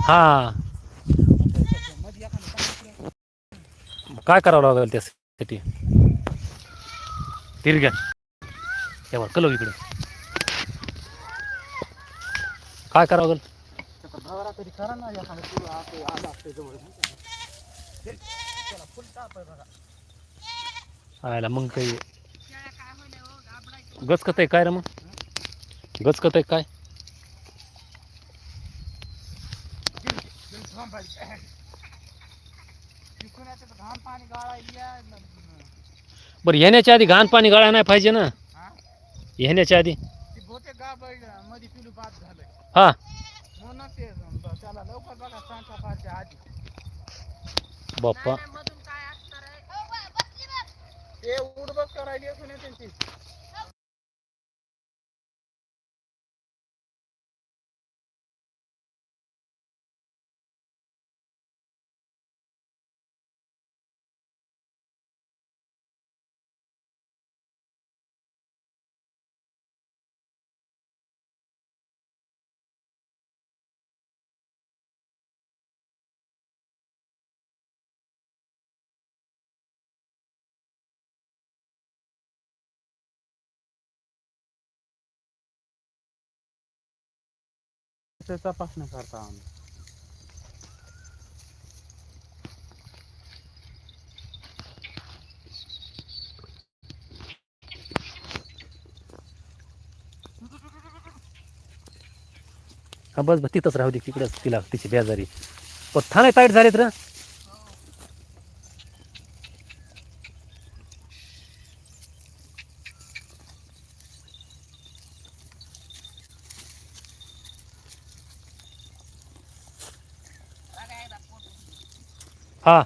हा. काय करावं लागेल त्यासाठी तिरग्या तेव्हा कलव इकडे. काय करावं लागेल? आयला मग काही गचकत आहे काय रे मग? गचकत आहे काय? घाम पाणी बरं येण्याच्या आधी घाण पाणी गाळा नाही पाहिजे ना? येण्याच्या आधी? मध्ये पिलू बाद हा. म्हणून ते त्याला लवकर बघा सांचा पाचच्या आधी. बाप्पा. ते करायली असून ते तपासणी करता आम्ही. हा बस बस तिथंच राहू दे तिकडंच तिला तिची बेजारी. पण थाने ताईट झालेत तर हा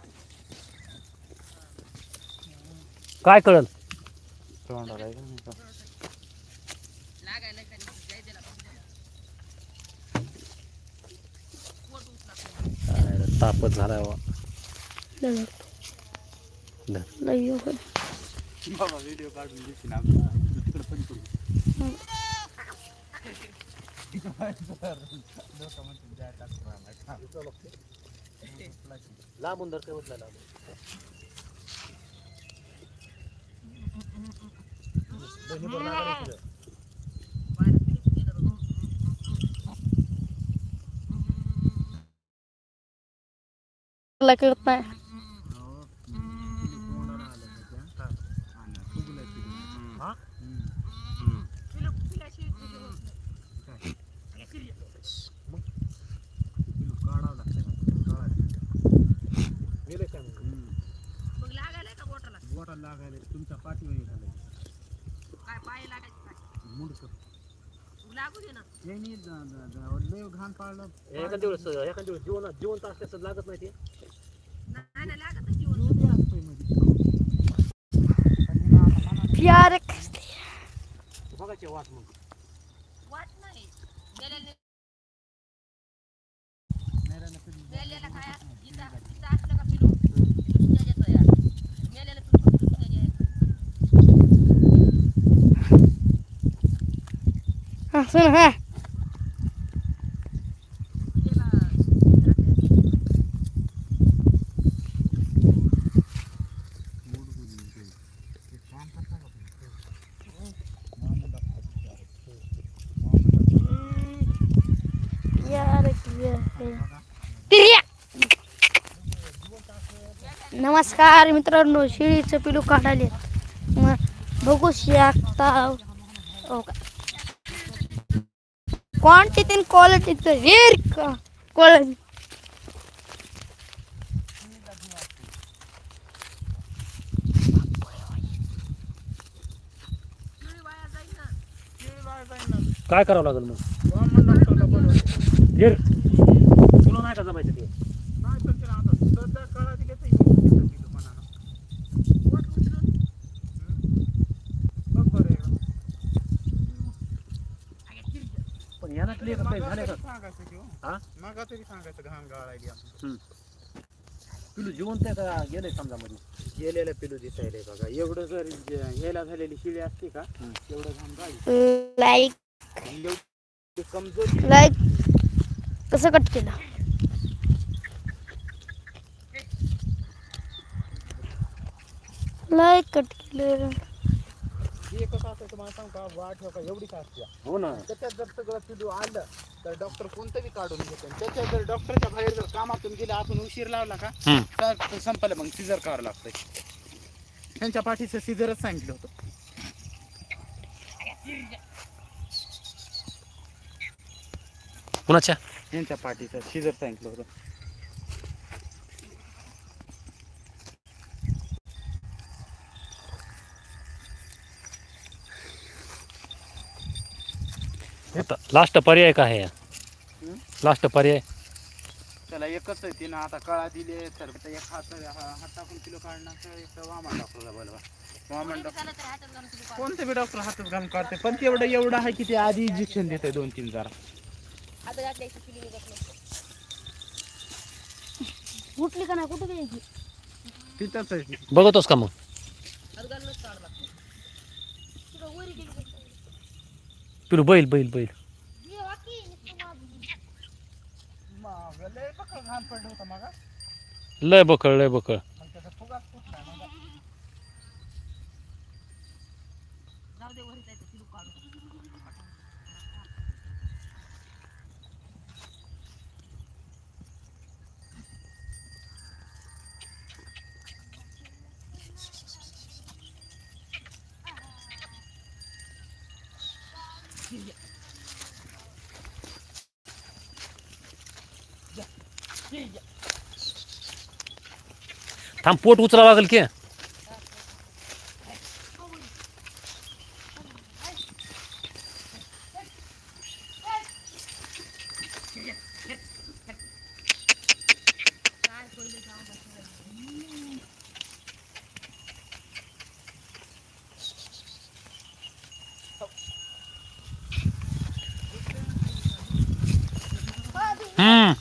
काय कळल तोंडाला आहे का नाही का? अरे, तापच झाला बाबा धर. बाबा व्हिडिओ काढून घेशील आमचा तिकडे पण करू लांबून धर काय म्हटलं लांबून. कळत नाही हा? गेले काय मग? बोटाला लागायला तुमच्या पाठीवर झालं मुडक यांनी द- द- द- लय घाण पाळलं. एखाद्या वेळेस एखाद्या वेळेस जीवन जिवंत असल्याचं लागत नाही ते. जीव बी असतोयमध्ये. पण हिनं आता मनाने यार बघायचे वाट मग नैरानं पिली. हा सुन हा मूड बुजून ते. ते काम करता का तुम्ही? मामूला दाखवा. यार तिर्या. नमस्कार मित्रांनो शिळीचं पिलू काढाले मग बघू शकता. हो का? क्वांटिटी का क्वालिटी शिळी बाळ जाईन ना. काय करावं लागेल मग? तुला नाही का जमायचं ते? सांगायचं मागा तरी सांगायचं घाण गाळायली आपण? पिलू जिवंत आहे का गेलंय समजा मध्ये गेलेलं पिलू दिसायलंय बघा. एवढं जर यायला झालेली शिळी असते का एवढं घाण गाळी लाईक. कमजोर. कसं कट केलं? लाईक कट केलं. हे कसं तुम्हाला सांग का वाट एवढी का असते हो ना. त्याच्यात जर सगळं पिलू आलं तर डॉक्टर कोणतं बी काढून घेतो. त्याच्यात जर डॉक्टरच्या बाहेर जर कामातून गेले आपण उशीर लावला का. तर संपलं मग सिझर करावं लागतंय. त्यांच्या पाठीचं सिझरच सांगितलं होतं. कुणाच्या? यांच्या पाठीचं सिझर सांगितलं होतं. लास्ट पर्याय काय आहे? लास्ट पर्याय? त्याला एकच आहे तिनं आता कळा दिले तर एक हात हा- हात टाकून किलो काढणार तर एक वामन डॉक्टरला बोलवा. वामन डॉक्टर कोणते बी डॉक्टर हातात घालून काढते पण तेवढं एवढं आहे की ते आधी इंजेक्शन देते दोन तीन जरा. उठली का नाही? कुठे गेली तिथंच. बघतोस का मग? पिलू बैल बैल बैल. लय बकळ लय बकळ थांब पोट उचला लागेल की हम्म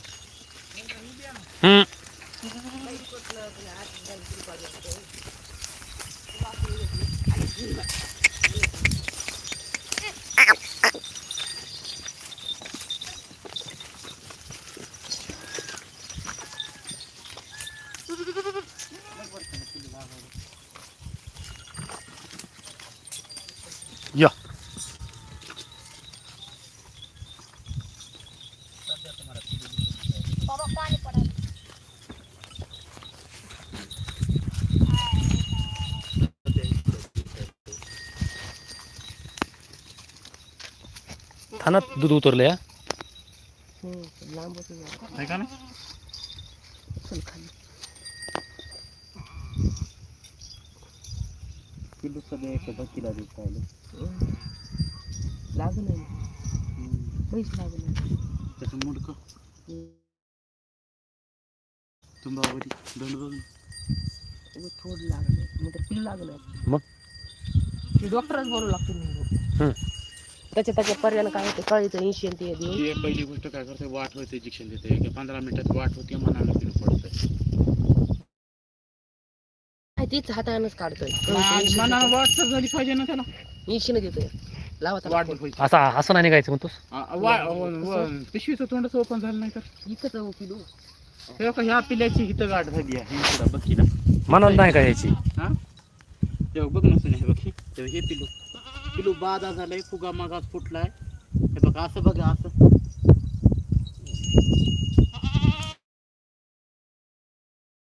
हम्म या थानात दूध उतरले हा? नाही किलो लागलं पैसे लागले त्याचं मुडक. तुंबावरी दंड बघ थोडं लागलं मग? तर लागलं मग? ते डॉक्टरच बोलू लागतो हं. त्याच्या त्याच्या पर्याय काय होते? कळीचं इन्शुरन्स ते देऊन ती. एक पहिली गोष्ट काय करते वाट होते इंजेक्शन देते पंधरा मिनिटात वाट होते मनाला किलो पडतंय. आहे तीच हातानच काढतोय. मनाला वाट तर झाली पाहिजे ना त्याला. इंशिन देतोय. लावा त्याला वाट फोन. असा असं नाही निघायचं म्हणतोस? आ- वा- व- पिशवीचं तोंडच ओपन झालं नाही तर. इथंच जाऊ पिलू हे बघा, ह्या पिल्याची हिथं गाठ झाली आहे. इकडं बघ मनाला नाही का यायची? हा? ते बघ नसून हे बघ. हे ते हे पिलू. पिलू बाधा झालाय फुगा मागास फुटलाय. हे बघ असं बघा असं.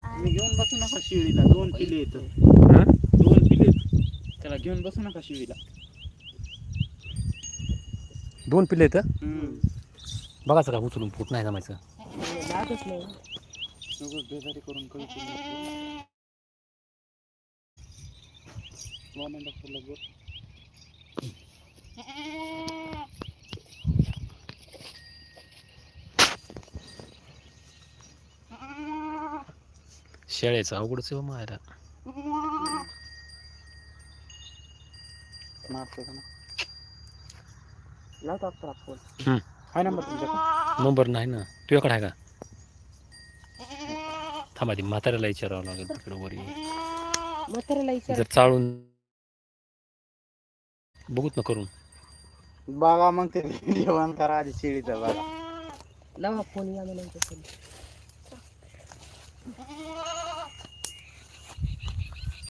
तुम्ही घेऊन बसू नका शिळीला दोन पिले येत. हं? दोन पिले आहेत. त्याला घेऊन बसू नका शिळीला. दोन पिल्ले आहेत बघायचं का उचलून पोट नाही जमायचं. नाही सगळं बेजारी करून कळी डॉक्टरला बोल. शेळ्याचं अवघडच आहे हो मायला मारतो का ना. लावतो आपला फोन हाय नंबर तुमच्याकडे नंबर नाही ना. तुझ्याकडे आहे का? थांबा ती म्हाताऱ्याला विचारावं लागेल तिकडे वर. येऊन. म्हाताऱ्याला विचार. जर चाळून बघूत ना करून. बघा मग ते जेवण करा आधी शिळीचा बघा. लावा फोन या मला